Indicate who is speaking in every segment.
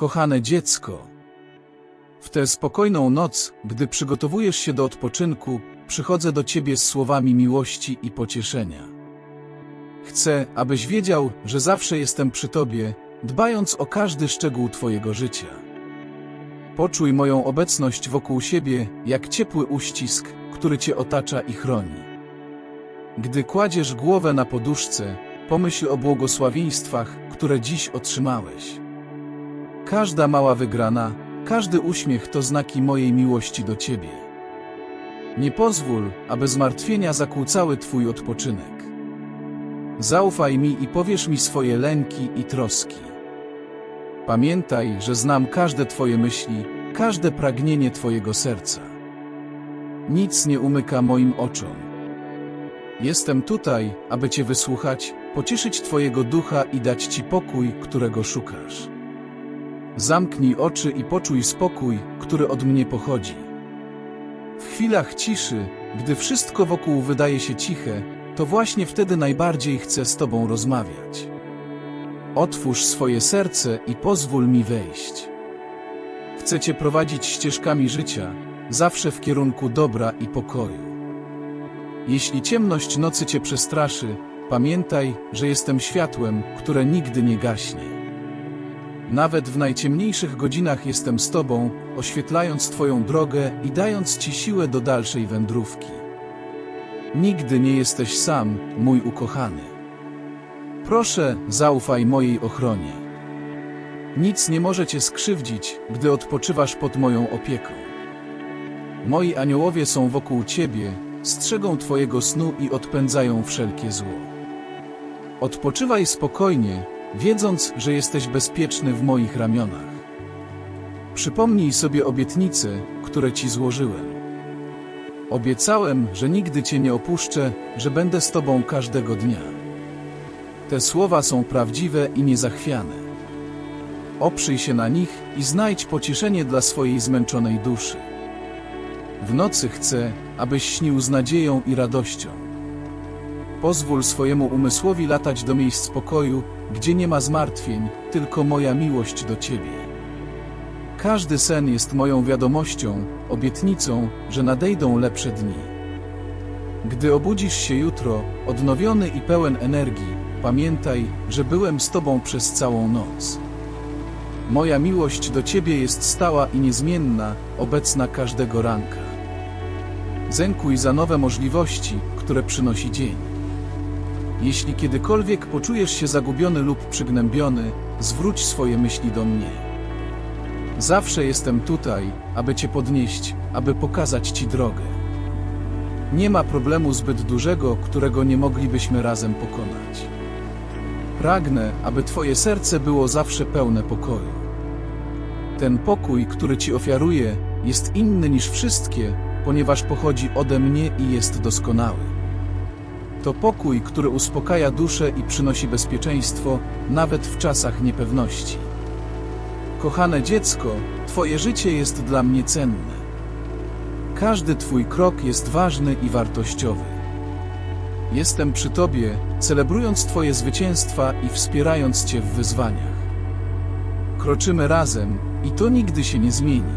Speaker 1: Kochane dziecko, w tę spokojną noc, gdy przygotowujesz się do odpoczynku, przychodzę do ciebie z słowami miłości i pocieszenia. Chcę, abyś wiedział, że zawsze jestem przy tobie, dbając o każdy szczegół twojego życia. Poczuj moją obecność wokół siebie, jak ciepły uścisk, który cię otacza i chroni. Gdy kładziesz głowę na poduszce, pomyśl o błogosławieństwach, które dziś otrzymałeś. Każda mała wygrana, każdy uśmiech to znaki mojej miłości do Ciebie. Nie pozwól, aby zmartwienia zakłócały Twój odpoczynek. Zaufaj mi i powiesz mi swoje lęki i troski. Pamiętaj, że znam każde Twoje myśli, każde pragnienie Twojego serca. Nic nie umyka moim oczom. Jestem tutaj, aby Cię wysłuchać, pocieszyć Twojego ducha i dać Ci pokój, którego szukasz. Zamknij oczy i poczuj spokój, który od mnie pochodzi. W chwilach ciszy, gdy wszystko wokół wydaje się ciche, to właśnie wtedy najbardziej chcę z Tobą rozmawiać. Otwórz swoje serce i pozwól mi wejść. Chcę Cię prowadzić ścieżkami życia, zawsze w kierunku dobra i pokoju. Jeśli ciemność nocy Cię przestraszy, pamiętaj, że jestem światłem, które nigdy nie gaśnie. Nawet w najciemniejszych godzinach jestem z Tobą, oświetlając Twoją drogę i dając Ci siłę do dalszej wędrówki. Nigdy nie jesteś sam, mój ukochany. Proszę, zaufaj mojej ochronie. Nic nie może Cię skrzywdzić, gdy odpoczywasz pod moją opieką. Moi aniołowie są wokół Ciebie, strzegą Twojego snu i odpędzają wszelkie zło. Odpoczywaj spokojnie, wiedząc, że jesteś bezpieczny w moich ramionach. Przypomnij sobie obietnice, które Ci złożyłem. Obiecałem, że nigdy Cię nie opuszczę, że będę z Tobą każdego dnia. Te słowa są prawdziwe i niezachwiane. Oprzyj się na nich i znajdź pocieszenie dla swojej zmęczonej duszy. W nocy chcę, abyś śnił z nadzieją i radością. Pozwól swojemu umysłowi latać do miejsc spokoju, gdzie nie ma zmartwień, tylko moja miłość do Ciebie. Każdy sen jest moją wiadomością, obietnicą, że nadejdą lepsze dni. Gdy obudzisz się jutro, odnowiony i pełen energii, pamiętaj, że byłem z Tobą przez całą noc. Moja miłość do Ciebie jest stała i niezmienna, obecna każdego ranka. Zękuj za nowe możliwości, które przynosi dzień. Jeśli kiedykolwiek poczujesz się zagubiony lub przygnębiony, zwróć swoje myśli do mnie. Zawsze jestem tutaj, aby Cię podnieść, aby pokazać Ci drogę. Nie ma problemu zbyt dużego, którego nie moglibyśmy razem pokonać. Pragnę, aby Twoje serce było zawsze pełne pokoju. Ten pokój, który Ci ofiaruję, jest inny niż wszystkie, ponieważ pochodzi ode mnie i jest doskonały. To pokój, który uspokaja duszę i przynosi bezpieczeństwo, nawet w czasach niepewności. Kochane dziecko, Twoje życie jest dla mnie cenne. Każdy Twój krok jest ważny i wartościowy. Jestem przy Tobie, celebrując Twoje zwycięstwa i wspierając Cię w wyzwaniach. Kroczymy razem i to nigdy się nie zmieni.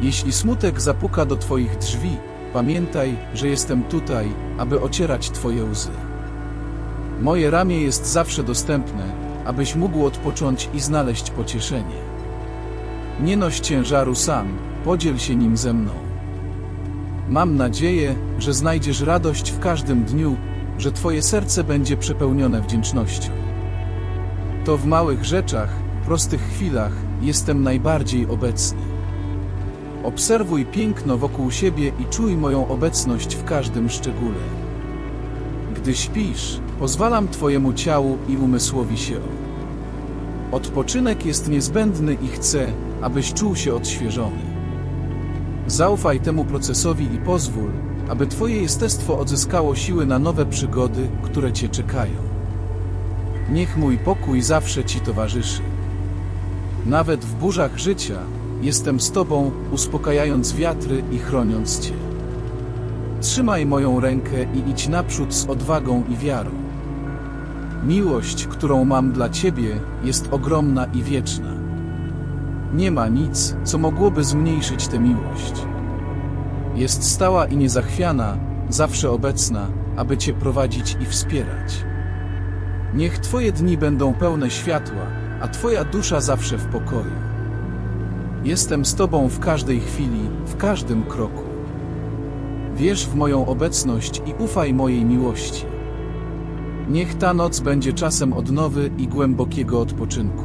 Speaker 1: Jeśli smutek zapuka do Twoich drzwi, pamiętaj, że jestem tutaj, aby ocierać Twoje łzy. Moje ramię jest zawsze dostępne, abyś mógł odpocząć i znaleźć pocieszenie. Nie noś ciężaru sam, podziel się nim ze mną. Mam nadzieję, że znajdziesz radość w każdym dniu, że Twoje serce będzie przepełnione wdzięcznością. To w małych rzeczach, prostych chwilach jestem najbardziej obecny. Obserwuj piękno wokół siebie i czuj moją obecność w każdym szczególe. Gdy śpisz, pozwalam Twojemu ciału i umysłowi się. Odpoczynek jest niezbędny i chcę, abyś czuł się odświeżony. Zaufaj temu procesowi i pozwól, aby Twoje jestestwo odzyskało siły na nowe przygody, które Cię czekają. Niech mój pokój zawsze Ci towarzyszy. Nawet w burzach życia jestem z Tobą, uspokajając wiatry i chroniąc Cię. Trzymaj moją rękę i idź naprzód z odwagą i wiarą. Miłość, którą mam dla Ciebie, jest ogromna i wieczna. Nie ma nic, co mogłoby zmniejszyć tę miłość. Jest stała i niezachwiana, zawsze obecna, aby Cię prowadzić i wspierać. Niech Twoje dni będą pełne światła, a Twoja dusza zawsze w pokoju. Jestem z Tobą w każdej chwili, w każdym kroku. Wierz w moją obecność i ufaj mojej miłości. Niech ta noc będzie czasem odnowy i głębokiego odpoczynku.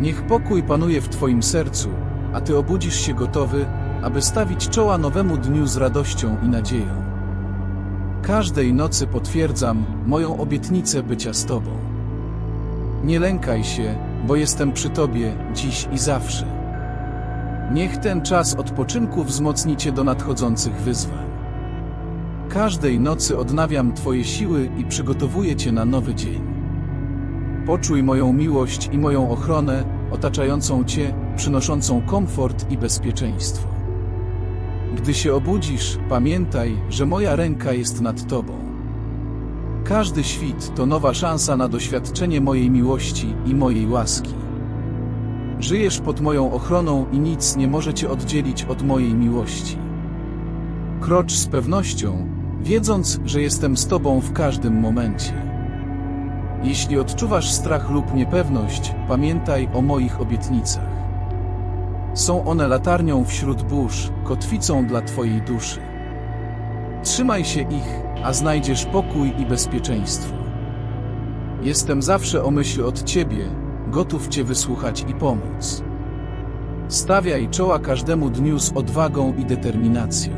Speaker 1: Niech pokój panuje w Twoim sercu, a Ty obudzisz się gotowy, aby stawić czoła nowemu dniu z radością i nadzieją. Każdej nocy potwierdzam moją obietnicę bycia z Tobą. Nie lękaj się, bo jestem przy Tobie dziś i zawsze. Niech ten czas odpoczynku wzmocni Cię do nadchodzących wyzwań. Każdej nocy odnawiam Twoje siły i przygotowuję Cię na nowy dzień. Poczuj moją miłość i moją ochronę, otaczającą Cię, przynoszącą komfort i bezpieczeństwo. Gdy się obudzisz, pamiętaj, że moja ręka jest nad Tobą. Każdy świt to nowa szansa na doświadczenie mojej miłości i mojej łaski. Żyjesz pod moją ochroną i nic nie może Cię oddzielić od mojej miłości. Krocz z pewnością, wiedząc, że jestem z Tobą w każdym momencie. Jeśli odczuwasz strach lub niepewność, pamiętaj o moich obietnicach. Są one latarnią wśród burz, kotwicą dla Twojej duszy. Trzymaj się ich, a znajdziesz pokój i bezpieczeństwo. Jestem zawsze o myśl od Ciebie, gotów Cię wysłuchać i pomóc. Stawiaj czoła każdemu dniu z odwagą i determinacją.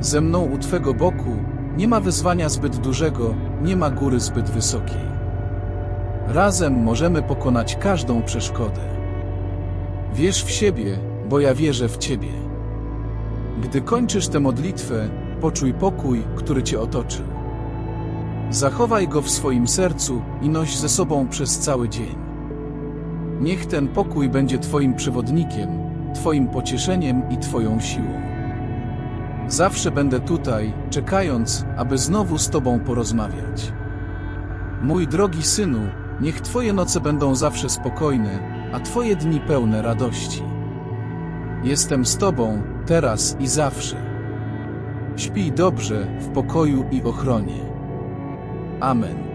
Speaker 1: Ze mną u Twego boku nie ma wyzwania zbyt dużego, nie ma góry zbyt wysokiej. Razem możemy pokonać każdą przeszkodę. Wierz w siebie, bo ja wierzę w Ciebie. Gdy kończysz tę modlitwę, poczuj pokój, który Cię otoczył. Zachowaj go w swoim sercu i noś ze sobą przez cały dzień. Niech ten pokój będzie Twoim przewodnikiem, Twoim pocieszeniem i Twoją siłą. Zawsze będę tutaj, czekając, aby znowu z Tobą porozmawiać. Mój drogi synu, niech Twoje noce będą zawsze spokojne, a Twoje dni pełne radości. Jestem z Tobą, teraz i zawsze. Śpij dobrze, w pokoju i ochronie. Amen.